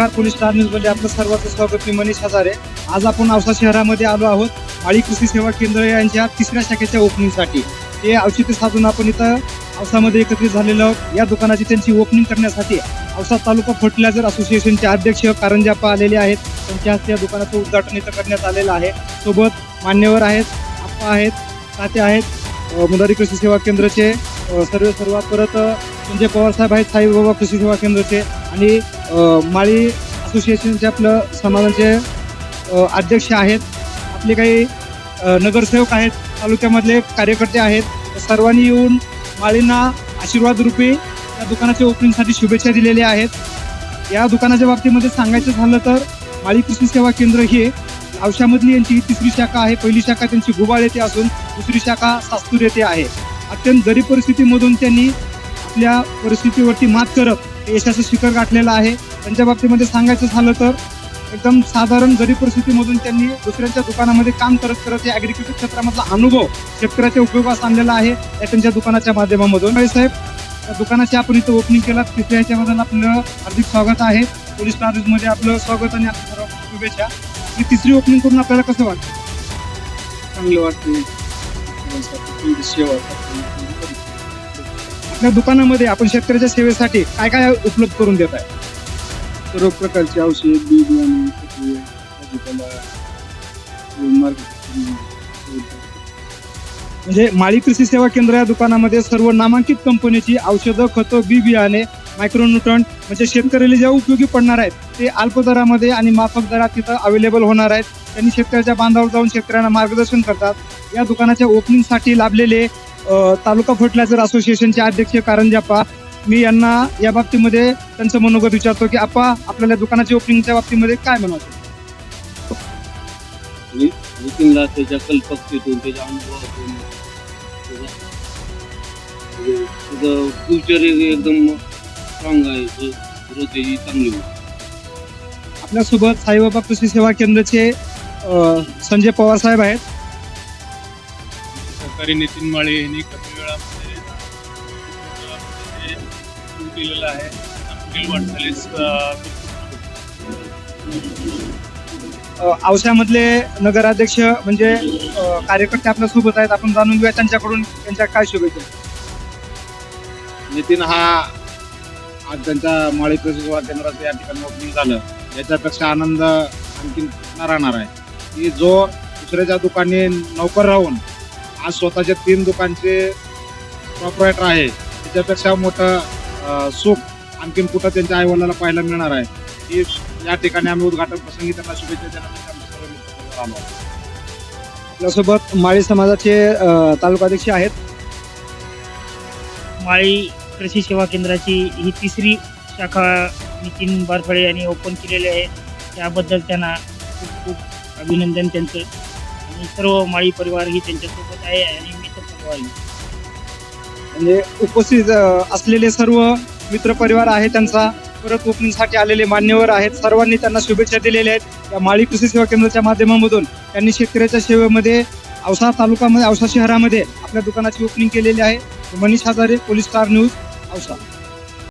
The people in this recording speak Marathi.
नमस्कार पोलीस स्टार न्यूजमध्ये आपलं सर्वांचं स्वागत. मी मनीष हजारे. आज आपण औसा शहरामध्ये आलो आहोत. आळी कृषी सेवा केंद्र यांच्या तिसऱ्या शाखेच्या ओपनिंगसाठी. ते औषधी साधून आपण इथं औसामध्ये एकत्रित झालेलो आहोत. या दुकानाची त्यांची ओपनिंग करण्यासाठी औसा तालुका फर्टिलायझर असोसिएशनचे अध्यक्ष कारंजाप्पा आलेले आहेत. त्यांच्या हस्ते या दुकानाचं उद्घाटन इथं करण्यात आलेलं आहे. सोबत मान्यवर आहेत आप्पा आहेत तात्या आहेत मुदारी कृषी सेवा केंद्राचे सर्व सर्वात परत संजय पवार साहेब आहेत साईबाबा कृषी सेवा केंद्राचे. आणि माळी असोसिएशनचे आपलं समाजाचे अध्यक्ष आहेत. आपले काही नगरसेवक आहेत तालुक्यामधले कार्यकर्ते आहेत. सर्वांनी येऊन माळींना आशीर्वाद रूपी या दुकानाच्या ओपनिंगसाठी शुभेच्छा दिलेल्या आहेत. या दुकानाच्या बाबतीमध्ये सांगायचं झालं तर माळी कृषी सेवा केंद्र हे औशामधली यांची ही तिसरी शाखा आहे. पहिली शाखा त्यांची गुबाळ येथे असून दुसरी शाखा सास्तूर येथे आहे. अत्यंत गरीब परिस्थितीमधून त्यांनी आपल्या परिस्थितीवरती मात करत ते यशाचं शिखर गाठलेलं आहे. त्यांच्या बाबतीमध्ये सांगायचं झालं तर एकदम साधारण गरीब परिस्थितीमधून त्यांनी दुसऱ्यांच्या दुकानामध्ये काम करत करत या ॲग्रिकल्चर क्षेत्रामधला अनुभव शेतकऱ्याच्या उपयोगास आणलेला आहे. या त्यांच्या दुकानाच्या माध्यमामधून. साहेब त्या दुकानाची आपण इथं ओपनिंग केला तिथे याच्याबद्दल आपलं हार्दिक स्वागत आहे. पोलीस स्टारमध्ये आपलं स्वागत आणि आपल्या सर्व शुभेच्छा. ही तिसरी ओपनिंग करून आपल्याला कसं वाटतं? चांगलं वाटतं. सेवा आपल्या दुकानामध्ये आपण शेतकऱ्याच्या सेवेसाठी काय काय उपलब्ध करून देत आहे? सर्व प्रकारचे औषध बी बियाणे खते, भाजीपाला मार्केट म्हणजे माळी कृषी सेवा केंद्र या दुकानामध्ये सर्व नामांकित कंपनीची औषधं खतं बी बियाणे मायक्रोन्युट्रंट म्हणजे शेतकऱ्याला ज्या उपयोगी पडणार आहेत ते अल्प दरामध्ये आणि माफक दरात तिथं अवेलेबल होणार आहेत. त्यांनी शेतकऱ्याच्या बांधावर जाऊन शेतकऱ्यांना मार्गदर्शन करतात. या दुकानाच्या ओपनिंगसाठी लाभलेले तालुका फर्टिलायझर असोसिएशनचे अध्यक्ष कारंजाप्पा मी यांना या बाबतीमध्ये त्यांचं मनोगत विचारतो की आपा आपल्याला दुकानाच्या ओपनिंगच्या बाबतीमध्ये काय म्हणायचं? नितीनला त्याच्या कल्पकतेतून त्याच्या अनुभवातून तुझं फ्युचर एकदम स्ट्रॉंग आहे त्याची चांगली होईल आपल्यासोबत साईबाबा कृषी सेवा केंद्राचे संजय पवार साहेब आहेत. सहकारी नितीन माळे यांनी कमी वेळामध्ये सुरू केलेलं आहे. पुढील वाटचालीस औशामधले नगराध्यक्ष म्हणजे कार्यकर्ते आपल्यासोबत आहेत. आपण जाणून घेऊया त्यांच्याकडून त्यांच्या काय शुभेच्छा? नितीन हा आज त्यांच्या माळी कृषी सेवा केंद्राचं या ठिकाणी ओपनिंग झालं. याच्यापेक्षा आनंद आणखी न राहणार आहे. की जो दुसऱ्याच्या दुकानी नोकर राहून आज स्वतःच्या तीन दुकानचे प्रॉपरायटर आहे. त्याच्यापेक्षा मोठं सुख आणखीन कुठं त्यांच्या आईवडिलाला पाहायला मिळणार आहे. की या ठिकाणी आम्ही उद्घाटन प्रसंगी त्यांना शुभेच्छा आलो आहोत. आपल्यासोबत माळी समाजाचे तालुकाध्यक्ष आहेत. माळी कृषी सेवा केंद्राची ही तिसरी शाखा नितीन बारफळे यांनी ओपन केलेली आहे. त्याबद्दल त्यांना खूप खूप अभिनंदन त्यांचं. आणि सर्व माळी परिवार ही त्यांच्यासोबत आहे आणि मित्र परिवारही म्हणजे उपस्थित अ, असलेले सर्व मित्र परिवार आहे त्यांचा परत ओपनिंगसाठी आलेले मान्यवर आहेत. सर्वांनी त्यांना शुभेच्छा दिलेल्या आहेत. या माळी कृषी सेवा केंद्राच्या माध्यमामधून त्यांनी शेतकऱ्याच्या सेवेमध्ये औसा तालुकामध्ये औसा शहरामध्ये आपल्या दुकानाची ओपनिंग केलेली आहे. Manish Hazare police star news Ausa.